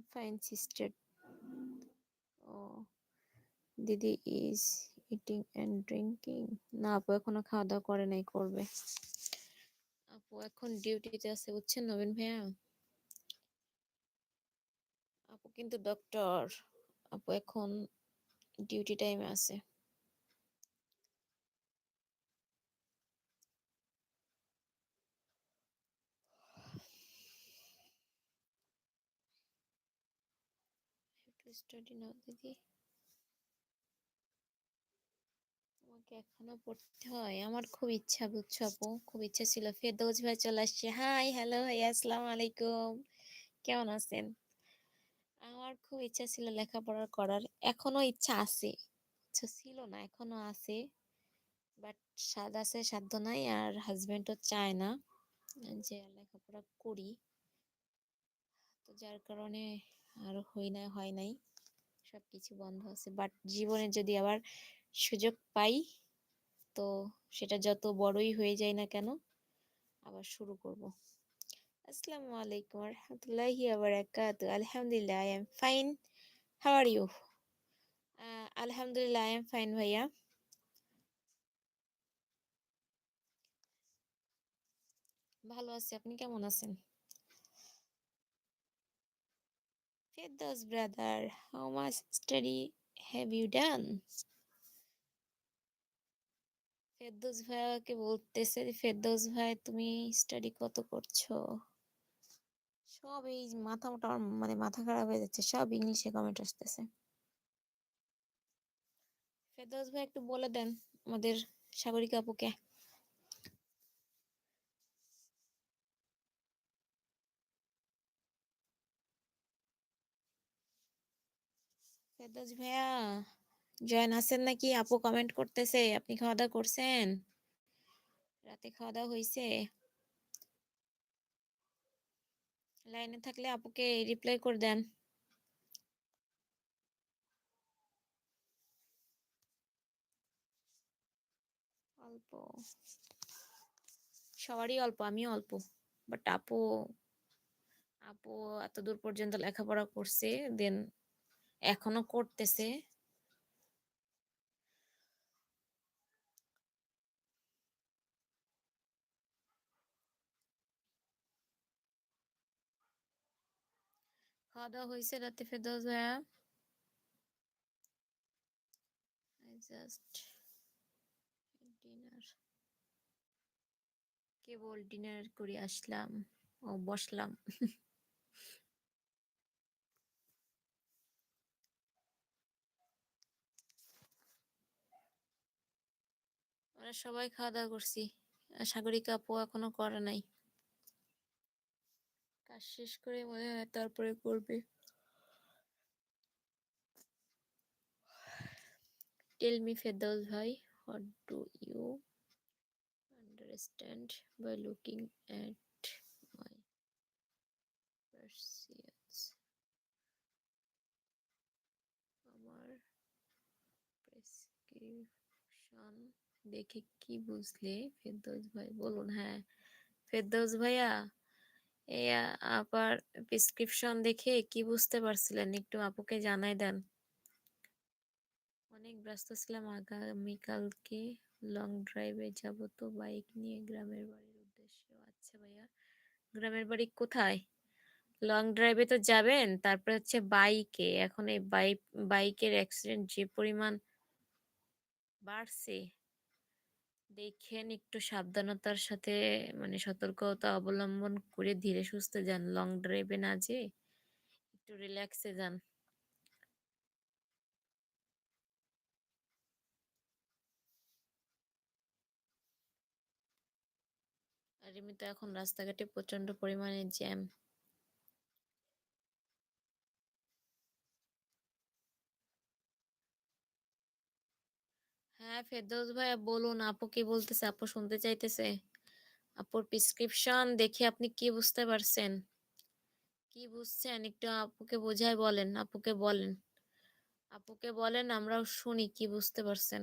fine, sister. Oh, দিদি is eating and drinking না আপু এখনও খাওয়া দাওয়া করে নাই করবে। আপু এখন ডিউটিতে আছে বুঝছেন নবীন ভাইয়া? আপু কিন্তু ডক্টর আপু এখন ডিউটি টাইমে আছে। স্টাডি নাও দিদি। আমাকে এখনও পড়তে হয়, আমার খুব ইচ্ছা বুঝছ আপু, খুব ইচ্ছা ছিল। ফেরদৌস ভাই চলে আসছে। হাই হ্যালো ভাইয়া আসসালামু আলাইকুম। কেমন আছেন? আমার খুব ইচ্ছা ছিল লেখাপড়া করার, এখনও ইচ্ছা আছে। ইচ্ছা ছিল না, এখনও আছে। বাট স্বাদ আছে সাধ্য নাই, আর হাজবেন্ডও চায় না যে লেখাপড়া করি। তো যার কারণে আর হই না, হয় নাই। সবকিছু বন্ধ আছে। বাট জীবনে যদি আবার সুযোগ পাই, তো সেটা যত বড়ই হয়ে যায় না কেন, আবার শুরু করব। আসসালামু আলাইকুম রহমতুল্লাহি বারাকাতু আলহামদুলিল্লাহ I am fine how are you আলহামদুলিল্লাহ আই এম ফাইন ভাইয়া। ভালো আছি, আপনি কেমন আছেন? Ferdous brother how much study have you done Ferdous ভাইয়াকে বলতেছে ফেরদৌস ভাই, তুমি স্টাডি কত করছ? সব এই মাথা মোটা মানে মাথা খারাপ হয়ে যাচ্ছে, সব ইংলিশে কমেন্ট আসতেছে। ফেরদৌস ভাই, একটু বলে দেন আমাদের সাগরিকা আপুকে। ফেরদৌস ভাইয়া, জয়েন আছেন নাকি? আপু কমেন্ট করতেছে, আপনি খাওয়া দাওয়া করছেন? রাতে খাওয়া দাওয়া হয়েছে লাইনে থাকলে আপুকে রিপ্লাই করে দেন। অল্প। সবারই অল্প, আমিও অল্প। বাট আপু আপু এত দূর পর্যন্ত লেখাপড়া করছে দেন এখনও করতেছে। খাওয়া দাওয়া হয়েছে রাতে ফেরদৌস ভাইয়া। কেবল ডিনার করে আসলাম। ও বসলাম। সবাই খাওয়া দাওয়া করছি সাগরিকা আপু এখনও করে নাই। কাজ শেষ করে মনে হয় তারপরে করবে। টেল মি ফেরদৌস ভাই what do you understand by looking at my Perseus আমার প্রেসক্রিপশন দেখে কি বুঝলে? ফেরদৌস ভাই বলুন হ্যাঁ। ফেরদৌস ভাইয়া, এই আবার প্রেসক্রিপশন দেখে কি বুঝতে পারছিলেন? একটু আপুকে জানাই দেন। অনেক ব্যস্ত ছিলাম, আগামীকালকে লং ড্রাইভে যাব তো বাইক নিয়ে গ্রামের বাড়ির উদ্দেশ্যে। আচ্ছা ভাইয়া, গ্রামের বাড়ি কোথায়? লং ড্রাইভে তো যাবেন, তারপরে হচ্ছে বাইকে এখন এই বাইক বাইকের অ্যাক্সিডেন্ট যে পরিমাণ বাড়ছে দেখেন একটু সাবধানতার সাথে মানে সতর্কতা অবলম্বন করে ধীরে সুস্থে যান। লং ড্রাইভে না যে একটু রিল্যাক্সে যান। আর এমনিতে এখন রাস্তাঘাটে প্রচণ্ড পরিমাণে জ্যাম হ্যাঁ ফেরদৌস ভাইয়া বলুন, আপু কি বলতেছে? আপু শুনতে চাইতেছে? আপুর প্রেসক্রিপশন দেখে আপনি কি বুঝতে পারছেন? কি বুঝছেন? একটু আপুকে বোঝায় বলেন, আপুকে বলেন। আপুকে বলেন, আমরাও শুনি কি বুঝতে পারছেন।